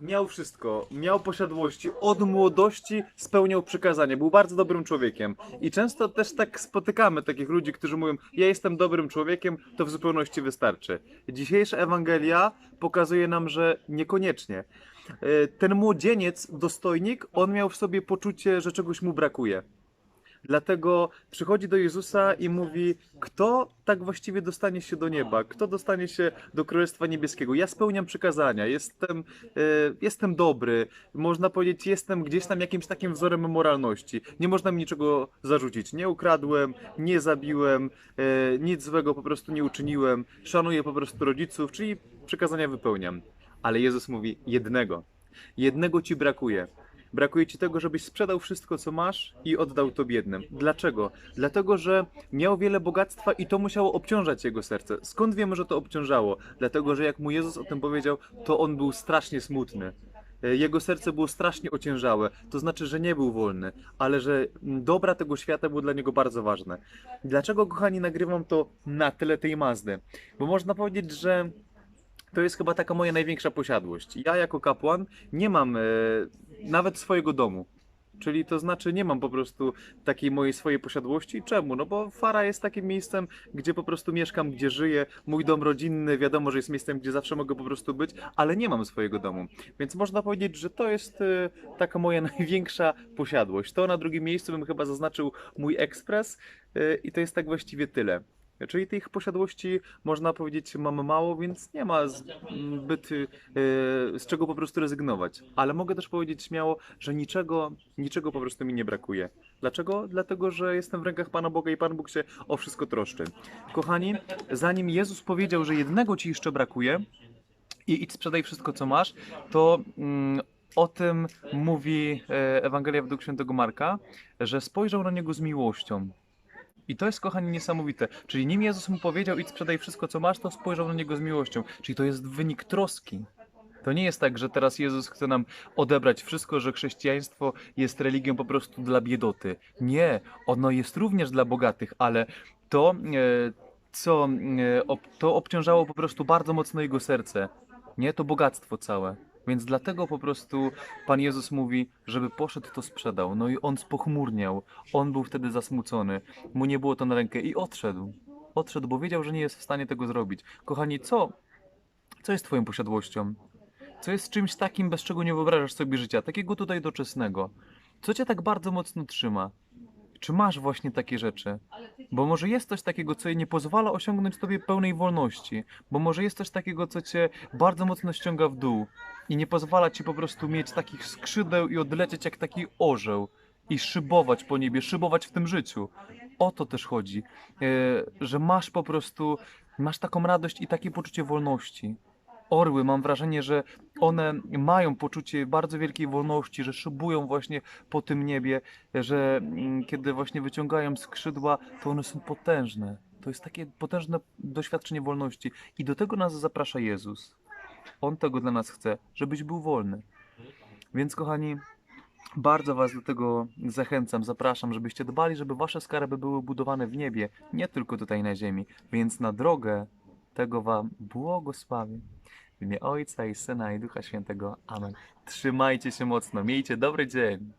Miał wszystko, miał posiadłości, od młodości spełniał przykazania, był bardzo dobrym człowiekiem. I często też tak spotykamy takich ludzi, którzy mówią: Ja jestem dobrym człowiekiem, to w zupełności wystarczy. Dzisiejsza Ewangelia pokazuje nam, że niekoniecznie. E, Ten młodzieniec, dostojnik, on miał w sobie poczucie, że czegoś mu brakuje. Dlatego przychodzi do Jezusa i mówi: Kto tak właściwie dostanie się do nieba? Kto dostanie się do Królestwa Niebieskiego? Ja spełniam przykazania, jestem, e, jestem dobry, można powiedzieć, jestem gdzieś tam jakimś takim wzorem moralności. Nie można mi niczego zarzucić. Nie ukradłem, nie zabiłem, e, nic złego po prostu nie uczyniłem, szanuję po prostu rodziców, czyli przykazania wypełniam. Ale Jezus mówi: Jednego. Jednego ci brakuje. Brakuje ci tego, żebyś sprzedał wszystko, co masz i oddał to biednym. Dlaczego? Dlatego, że miał wiele bogactwa i to musiało obciążać jego serce. Skąd wiemy, że to obciążało? Dlatego, że jak mu Jezus o tym powiedział, to on był strasznie smutny. E, Jego serce było strasznie ociężałe. To znaczy, że nie był wolny, ale że dobra tego świata było dla niego bardzo ważne. Dlaczego, kochani, nagrywam to na tyle tej Mazdy? Bo można powiedzieć, że to jest chyba taka moja największa posiadłość. Ja jako kapłan nie mam e, nawet swojego domu. Czyli to znaczy nie mam po prostu takiej mojej swojej posiadłości. Czemu? No bo Fara jest takim miejscem, gdzie po prostu mieszkam, gdzie żyję. Mój dom rodzinny, wiadomo, że jest miejscem, gdzie zawsze mogę po prostu być, ale nie mam swojego domu. Więc można powiedzieć, że to jest e, taka moja największa posiadłość. To na drugim miejscu bym chyba zaznaczył mój ekspres e, i to jest tak właściwie tyle. Czyli tych posiadłości można powiedzieć mam mało, więc nie ma zbyt e, z czego po prostu rezygnować. Ale mogę też powiedzieć śmiało, że niczego, niczego po prostu mi nie brakuje. Dlaczego? Dlatego, że jestem w rękach Pana Boga i Pan Bóg się o wszystko troszczy. Kochani, zanim Jezus powiedział, że jednego ci jeszcze brakuje i idź sprzedaj wszystko co masz, to mm, o tym mówi e, Ewangelia według świętego Marka, że spojrzał na niego z miłością. I to jest, kochani, niesamowite. Czyli nim Jezus mu powiedział, idź sprzedaj wszystko, co masz, to spojrzał na niego z miłością. Czyli to jest wynik troski. To nie jest tak, że teraz Jezus chce nam odebrać wszystko, że chrześcijaństwo jest religią po prostu dla biedoty. Nie, ono jest również dla bogatych, ale to, e, co e, to obciążało po prostu bardzo mocno jego serce. Nie, to bogactwo całe. Więc dlatego po prostu Pan Jezus mówi, żeby poszedł, to sprzedał. No i on spochmurniał. On był wtedy zasmucony. Mu nie było to na rękę i odszedł. Odszedł, bo wiedział, że nie jest w stanie tego zrobić. Kochani, co? Co jest Twoją posiadłością? Co jest czymś takim, bez czego nie wyobrażasz sobie życia? Takiego tutaj doczesnego. Co Cię tak bardzo mocno trzyma? Czy masz właśnie takie rzeczy? Bo może jest coś takiego, co nie pozwala osiągnąć Tobie pełnej wolności. Bo może jest coś takiego, co Cię bardzo mocno ściąga w dół i nie pozwala Ci po prostu mieć takich skrzydeł i odlecieć jak taki orzeł i szybować po niebie, szybować w tym życiu. O to też chodzi, e, że masz po prostu, masz taką radość i takie poczucie wolności. Orły, mam wrażenie, że one mają poczucie bardzo wielkiej wolności, że szybują właśnie po tym niebie, że mm, kiedy właśnie wyciągają skrzydła, to one są potężne. To jest takie potężne doświadczenie wolności i do tego nas zaprasza Jezus. On tego dla nas chce, żebyś był wolny. Więc kochani, bardzo Was do tego zachęcam, zapraszam, żebyście dbali, żeby Wasze skarby były budowane w niebie, nie tylko tutaj na ziemi. Więc na drogę tego Wam błogosławię. W imię Ojca i Syna i Ducha Świętego. Amen. Trzymajcie się mocno, miejcie dobry dzień.